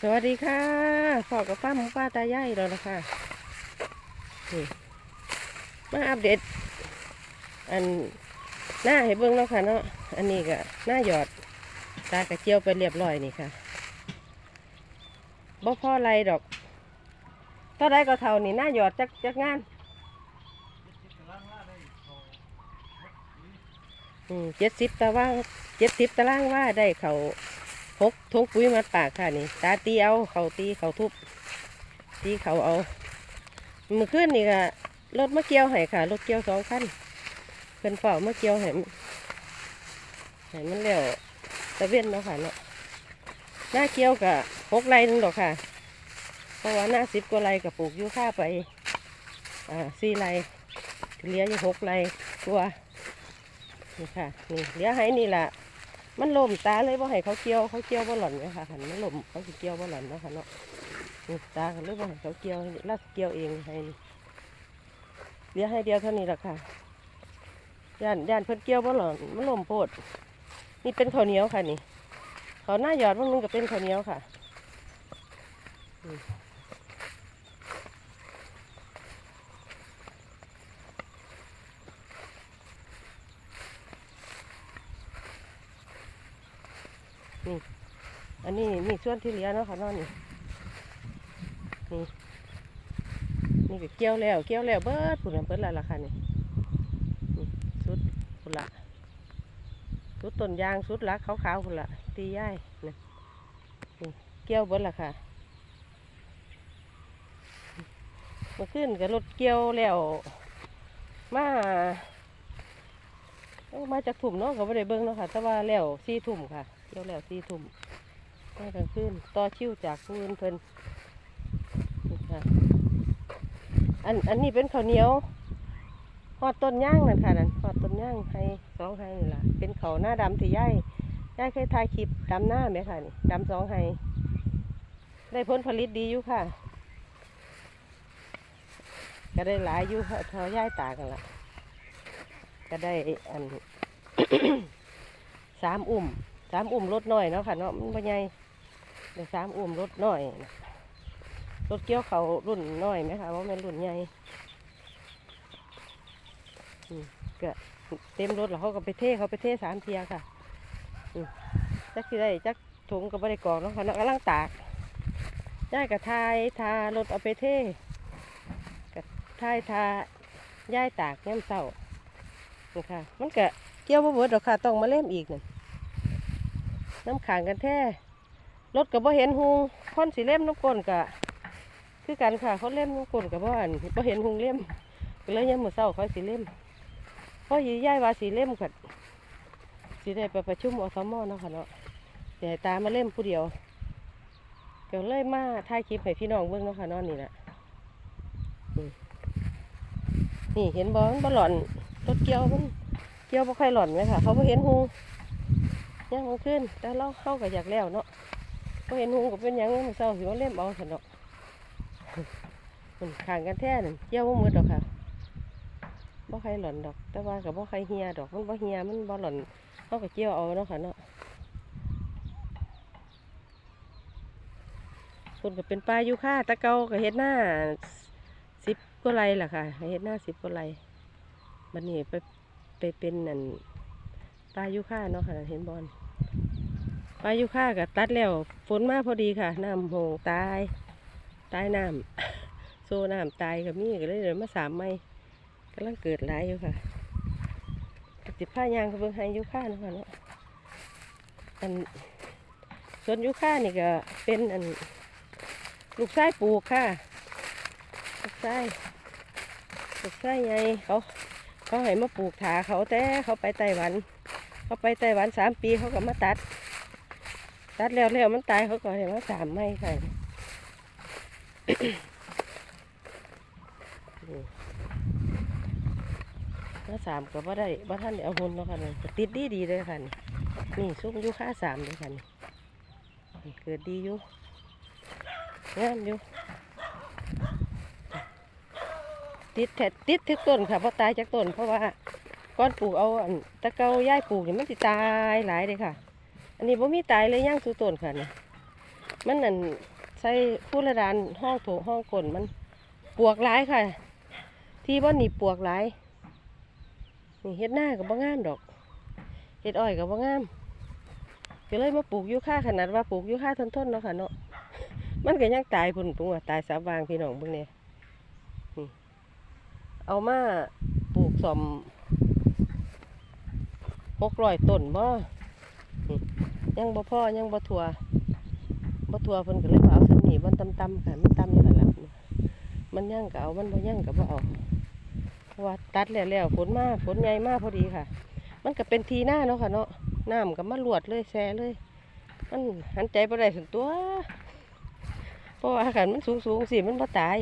สวัสดีค่ะฟอกกับป้าหมูป้าตายายแล้วนะคะนี่มาอัปเดต อันหน้าให้เบิ้งแล้วค่ะเนาะ อันนี้ก็หน้าหยอด ตากระเจียวไปเรียบร้อยนี่ค่ะบ่พ่อไรดอกเท่าไรก็เท่านี่หน้าหยอดจักจักงานอืมเจ็ดสิบตารางเจ็ดสิบตารางว่าได้เขา พกทงปุ๋ยมาปากค่ะนี่ตาตีเอาเขาตีเขาทุบตีเขาเอามื่อคืนนี่ก็รถมาเกียวให้ค่ะรถเกียวสองคันเพิ่นเฝ้ามาเกียวให้ให้มันแล้วตะเวนเนาะค่ะเนาะหน้าเกียวกับหกไรหนึงดอกค่ะ เพราะว่าหน้าสิบกว่าไรกับปลูกอยูค่าไปอ่าสี่ไรเหลืออยู่หกไรตัวนี่ค่ะนี่เหลือให้นี่แหละ มันล่มตาเลยว่าให้เขาเกี่ยวเขาเกี่ยวบ่หล่อนไหมค่ะหันมันล่มเขาสิเกี่ยวบ่หล่อนเนาะค่ะเนาะตาเลยว่าให้เขาเกี่ยวแล้วเกี่ยวเองให้เหลือให้เดียวเท่านี้แหละค่ะย่านย่านเพิ่นเกี่ยวบ่หล่อนมันล่มโพด นี่เป็นข้าวเหนียวค่ะนี่เขาวหน้าหยอดมันนึงก็เป็นข้าวเหนียวค่ะ อืมอันนี้นี่ส่วนที่เหลือเนาะค่ะเนาะนี่นี่นี่ก็เกี่ยวแล้วเกี่ยวแล้วเบิดปุ่นเบิดและล่ะค่ะนี่นี่สุดปุ่นละสุดต้นยางสุดลักขาวๆปุ่นละตีย่ายนะนี่เกี่ยวเบิดละค่ะมื่อคืนกับรถเกี่ยวแล้วมามาจากถุ่มเนาะก็ไม่ได้เบิ่งเนาะค่ะ แต่ว่าแล้วสี่ถุ่มค่ะ กี่ยวแล้วสี่ถุ่มมากลางคืนต่อชิวจากผู้อื่นเพิ่นค่ะอันอันนี้เป็นข้าวเหนียวหอดต้นย่างนั่นค่ะนั่นหอดต้นย่างให้สองให้นี่ล่ะเป็นเขาหน้าดำที่ย่ายย่ายเคยถ่ายคลิปดำหน้าไหมค่ะนี่ดำสองให้ได้ผลผลิตดีอยู่ค่ะ ก็ได้หลายอยู่เท่าย่ายตากันละก็ได้อันสามอุ่ม สามอุ่มรถหน้อยเนาะค่ะเนาะมันบ่ใหญ่เดี๋ยวสามอุ้มรถหน้อยรถเกี่ยวเขารุ่นน้อยไหมคะว่าเป็นรุ่นใหญ่อืมก็เต็มรถแล้วเขาก็ไปเทเขาไปเทสามเทียค่ะจักที่ได้จักถุงกับบริกรแล้วค่ะเนาะกำลังตากย่ายกับทายทารถเอาไปเทกับทายทาย่ายตากย่ำเศร้านี่ค่ะ มันก็เกี่ยวบ่เบิดดอกค่ะต้องมาเล่มอีกหนี่น น้ำขางกันแท้รถกับบ่เห็นหุงคนสีเล่มน้ำก้นกะคือกันค่ะเขาเล่มน้ำก้นกับบ่อันบ่เห็นหุงเล่มก็เลยยังมือเศร้าเขาสีเล่มเพราะยีย่ายว่าสีเล่มกัดสีได้ไปประชุมอสมเนาะค่ะเนาะเดี๋ยวให้ตามาเล่มผู้เดียวเดี๋ยวเลยมาถ่ายคลิปให้พี่น้องเบิ่งเนาะค่ะนาะนี่แหละนี่เห็นบ่มันบ่หล่อนรถเกี่ยวมันเกี่ยวบ่ค่อยหล่อนไหมค่ะ เขาบ่เห็นหุง ยังมันขึ้นแต่เราเข้ากับอยากแล้วเนาะก็เห็นหงก็เป็นยังมันเศร้าสิว่าเล่มเอาสนอกมันขางกันแท้นั่นเกี่ยวมืดดอกค่ะบ่ใครหล่อนดอก แต่ว่ากับบ่ใครเฮียดอกมันบ่เฮียมันบ่หล่อนเข้าก็เกี่ยวเอาเนาะค่ะเนาะคนก็เป็นปลาอยู่ค่าตะเกาก็เฮ็ดหน้าสิบกว่าไรล่ะค่ะเฮ็ดหน้าสิบกว่าไรบัดนี้ไปไปเป็นนั่น ปลายู่ค่าเนาะค่ะเห็นบอลปลายุค่ากับตัดแล้วฝนมาพอดีค่ะน้ำโหงตายตายน้ำโซน้ำตายกับมีก็เลยเดินมาสามไม่กำลังเกิดหลายอยู่ค่ะจิบผ้ายางเขาเบิ่งให้ยุค่าเนาะคะเนาะอันส่วนยุค่านี่ก็เป็นอันลูกไส้ปลูกค่ะลูกไส้ลูกไส้ไงเขาเขาให้มาปลูกถาเขาแต่เขาไปไต้หวัน เขาไปไต้หวันสามปีเขาก็มาตัด ตัดแล้วแล้วมันตายเขาก็เห็นว่าสามไม้ค่ะนี่มาสามก็บ่ได้บ่ท่านเอาหุ่นเนาะค่ะนี่ติดดีดีเลยค่ะนี่นี่ซุ้มอยู่ค่าสามเลยค่ะนี่เกิดดีอยู่งามอยู่ติดแทติดทุกต้นค่ะเพราะตายจากต้นเพราะว่า ก้อนปลูกเอาตะเกาย่ายปลูกนี่มันสิตายหลายเลยค่ะ อันนี้บ่มีตายเลยย่างสูต้นค่ะเนี่ยมันนั่นใส่ผู้ระดานห้องโถห้องกลนมันปวกหลายค่ะ ที่บ่นี่ปวกหลายนี่เฮ็ดหน้าก็บ่งามดอกเฮ็ดอ้อยก็บ่งามก็เลยมาปลูกยูค่าขนาดว่าปลูกยูค่าทนทนๆเนาะค่ะเนาะมันก็ยังตายพุ่นปุงว่าตายสาบางพี่น้องเบิ่งเนี่ยเอามาปลูกสอม หกร้อยต้นบ่นี่ยังบ่พอยังบ่ทั่วบ่ทั่วเพิ่นก็เลยเอาสนีมันต่ำๆค่ะมันต่ำอยู่หั่นล่ะมันยังก็เอามันบ่ยังก็บ่เอาเพราว่าตัดแล้วแล้วฝนมาฝนใหญ่มากพอดีค่ะ มันก็เป็นทีหน้าเนาะค่ะเนาะน้ำก็มาลวดเลยแซ่เลย มันหันใจบ่ได้ถึงตัว เพราะว่าขันมันสูงสูงสิมันบ่ตาย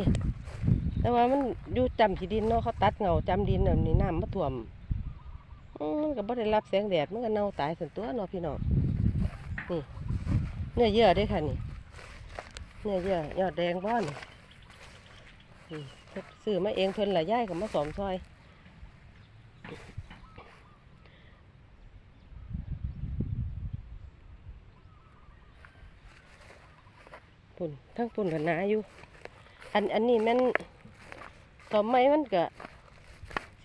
แต่ว่ามันอยู่จำที่ดินเนาะเขาตัดเงาจำดินแบบนี้น้ำมาท่วม มันก็บ่ได้รับแสงแดดมันก็เน่าตายส่วนตัวเนาะพี่น้องนี่เนื้อเยื่อเด้ค่ะนี่เนื้อเยื่อยอดแดงบ้อนนี่เพิ่นซื้อมาเองเพิ่นหละย่ายกับมาสอมซอยปุ่นทั้งปุ่นกับหนาอยู่ อันอันนี้มันต่อไม้มันก็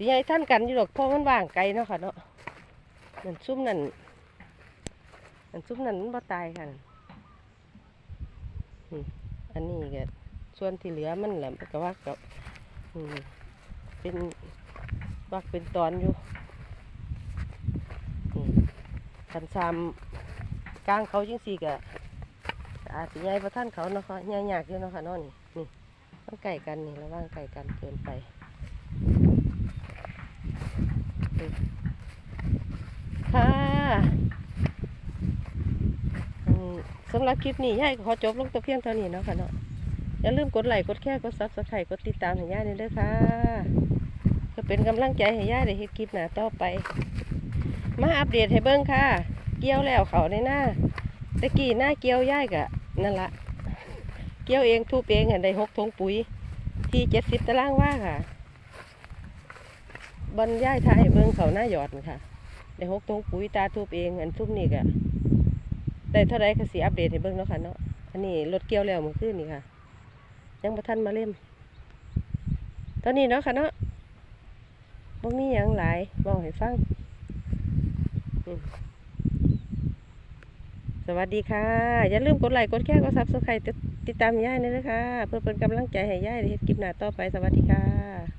สีใหญ่ท่านกันอยู่ดอกพราะมันว่างไกลเนาะค่ะเนาะนั่นซุ้มนั่นนั่นซุ้มนั่นมันบ่ตายค่ะอันนี้ก็ส่วนที่เหลือมันแหละมันก็ว่ากับเป็นวักเป็นตอนอยู่คันซามกลางเขาจังสี่ก็อาจจะใหญ่ประท่านเขาเนาะค่ะใหญ่ยากอยู่เนาะค่ะเนาะนี่นี่มันไก่กันนี่ระว่างไก่กันเกินไปนี่ค่ะอืม สำหรับคลิปนี้ยายขอจบลงแต่เพียงเท่านี้เนาะค่ะเนาะอย่าลืมกดไลค์กดแชร์กดซับสไครต์กดติดตามให้ย่านี่เด้อค่ะเพื่อเป็นกำลังใจให้ย่าได้เฮ็ดคลิปหน้าต่อไป มาอัปเดตให้เบิ่งค่ะ เกี่ยวแล้วเขาในหน้าตะกี้หน้าเกี่ยวย่ายกะนั่นละเกี่ยวเองทุบเองอะได้หกถุงปุ๋ย ที่เจ็ดสิบตารางว่าค่ะบรรย่ายทายเบิ่งเขาหน้าหยอดค่ะได้หกถุงปุ๋ยตาทุบเองอันทุบนี่กะ ได้เท่าไรก็สีอัปเดตให้เบิ่งเนาะค่ะเนาะอันนี้รถเกี่ยวแล้วมื่อคืนนี่ค่ะ ยังบ่ทันมาเล่มตอนนี้เนาะค่ะเนาะบ่มีหยังหลายบอกให้ฟังสวัสดีค่ะ อย่าลืมกดไลค์กดแชร์กดซับสไครต์ติดตามย่ายนี่นะคะ เพื่อเป็นกำลังใจให้ย่ายได้เฮ็ดคลิปหน้าต่อไปสวัสดีค่ะ